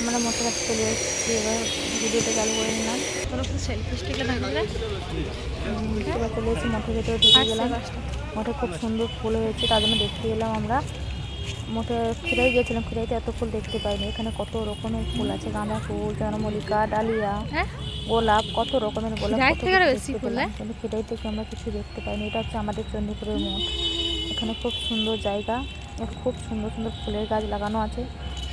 আমরা মোটর কাছে চলে এসেছি এবার ভিডিওটা চালু করে নিলাম। এবার চলে এসেছি মঠের ভেতরে ঢুকে গেলাম। মঠে খুব সুন্দর ফুল হয়েছে তার জন্য দেখতে গেলাম আমরা। মোটে খিরাই গেছিলাম খিরাইতে এত ফুল দেখতে পাইনি। এখানে কত রকমের ফুল আছে গাঁদা ফুল জনমল্লিকা ডালিয়া হ্যাঁ? গোলাপ কত রকমের গোলাপ। কিন্তু খিরাই থেকে আমরা কিছু দেখতে পাইনি? এটা হচ্ছে আমাদের চণ্ডীপুরের মঠ। এখানে খুব সুন্দর জায়গা খুব সুন্দর সুন্দর ফুলের গাছ লাগানো আছে।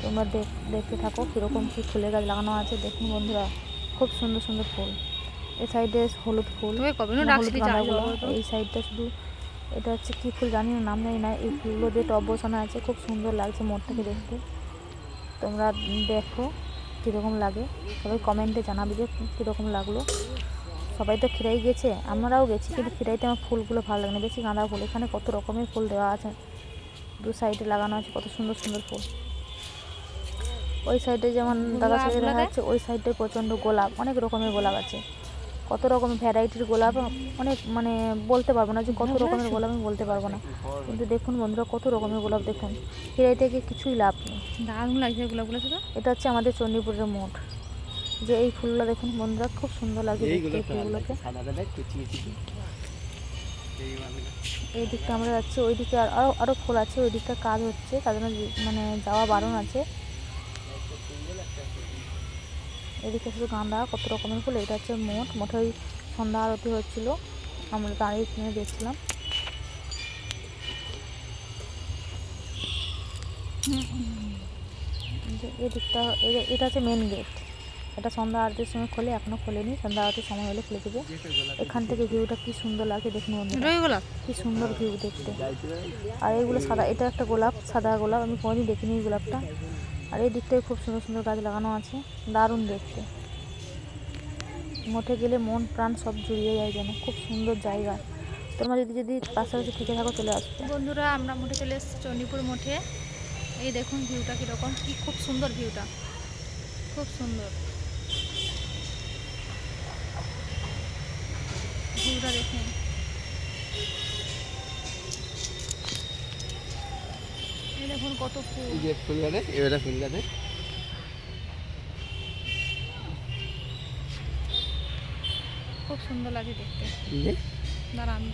তোমরা দেখ দেখতে থাকো কীরকম কী ফুলের গাছ লাগানো আছে। দেখুন বন্ধুরা খুব সুন্দর সুন্দর ফুল। এই সাইডে হলুদ ফুল তোকে কবে না না হলুদ গাঁদাগুলো। এই সাইডটা শুধু এটা হচ্ছে কী ফুল জানি না নাম জানি না। এই ফুলগুলো দিয়ে টব বসানো আছে খুব সুন্দর লাগছে মোড়টাকে দেখতে। তোমরা দেখো কীরকম লাগে। সবাই কমেন্টে জানাবে যে কীরকম লাগল। সবাই তো খিরাই গেছে আমরাও গেছি কিন্তু খিরাইতে আমার ফুলগুলো ভালো লাগে না বেশি গাঁদা ফুল এখানে কত রকমের ফুল দেওয়া আছে। দু সাইডে লাগানো আছে কত সুন্দর সুন্দর ফুল। ওই সাইডে যেমন দাদা সাইডে দেখা যাচ্ছে ওই সাইডে প্রচণ্ড গোলাপ অনেক রকমের গোলাপ আছে। কত রকমের ভ্যারাইটির গোলাপ অনেক মানে বলতে পারব না যে কত রকমের গোলাপ আমি বলতে পারব না। কিন্তু দেখুন বন্ধুরা কত রকমের গোলাপ দেখুন। খিরাই থেকে কিছুই লাভ নেই। দারুণ লাগছে গোলাপগুলো শুধু এটা হচ্ছে আমাদের চণ্ডীপুরের মোড় যে এই ফুলগুলো দেখুন বন্ধুরা খুব সুন্দর লাগছে দেখতে এই ফুলগুলোকে। এই দিকটা আমরা যাচ্ছি ওই দিকে আর- আরও আরও ফুল আছে ওই দিকটা কাজ হচ্ছে তার জন্য মানে যাওয়া বারণ আছে। এদিকে শুধু গাঁদা কত রকমের ফুল। এটা হচ্ছে মোট মোটে ওই সন্ধ্যা আরতি হচ্ছিল। আমরা দাঁড়িয়ে কিনে দেখছিলাম। যে এই দিকটা এ- এটা হচ্ছে মেন গেট এটা সন্ধ্যা আরতির সময় খোলে এখনও খোলেনি। সন্ধ্যা আরতির সময় হলে খুলে দেবে। এখান থেকে ভিউটা কি সুন্দর লাগে দেখুন বন্ধুরা কি সুন্দর ভিউ দেখতে। আর এইগুলো সাদা এটা একটা গোলাপ সাদা গোলাপ। আমি কোনোদিন দেখিনি এই গোলাপটা। আর এই দিকটায় খুব সুন্দর সুন্দর গাছ লাগানো আছে। দারুণ দেখতে। মঠে গেলে মন প্রাণ সব জুড়িয়ে যায় যেন। খুব সুন্দর জায়গা। তোমরা যদি যদি পাশাপাশি থেকে থাকো, চলে আসবে বন্ধুরা, আমরা মোটে চলে এসেছি চণ্ডীপুর মঠে। এই দেখুন ভিউটা কীরকম। কী খুব সুন্দর ভিউটা। খুব সুন্দর। কত ফুল? যে ফুলগাছে এবারে ফুলগাছে খুব সুন্দর লাগে দেখতে। দাঁড়া আমি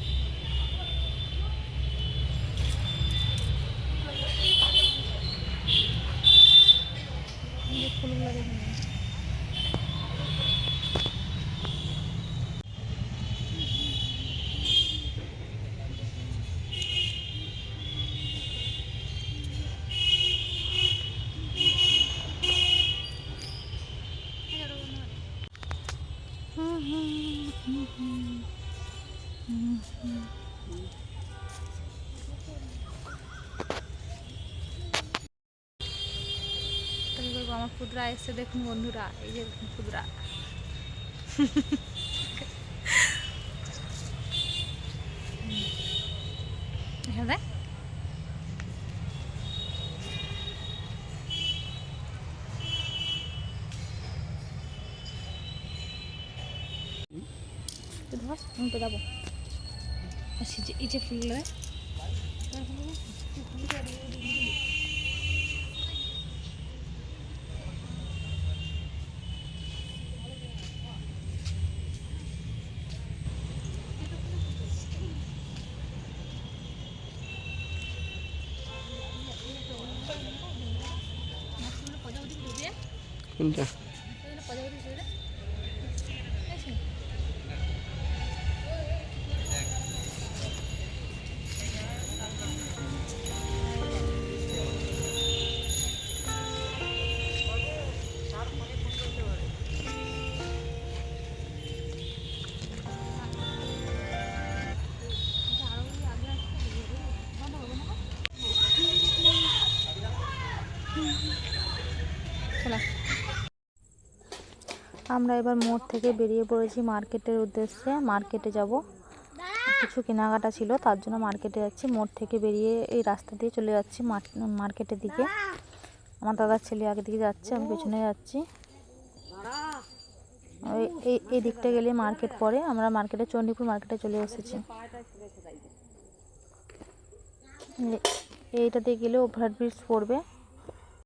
আমার ক্ষুদ্রা এসছে দেখুন বন্ধুরা এই যে দেখুন এখানে? ধর আমি তো যাব। এই যে ফুলগুলো। কোনটা আমরা এবার মোড় থেকে বেরিয়ে পড়েছি মার্কেটের উদ্দেশ্যে। মার্কেটে যাব। কিছু কেনাকাটা ছিল, তার জন্য মার্কেটে যাচ্ছি। মোড় থেকে বেরিয়ে এই রাস্তা দিয়ে চলে যাচ্ছি মার- মার্কেটের দিকে। আমার দাদার ছেলে আগে দিকে যাচ্ছে, আমি পেছনে যাচ্ছি। এই এই দিকটা গেলে মার্কেট পরে। আমরা মার্কেটে, চণ্ডীপুর মার্কেটে চলে এসেছি। এইটাতে গেলে ওভারব্রিজ পড়বে।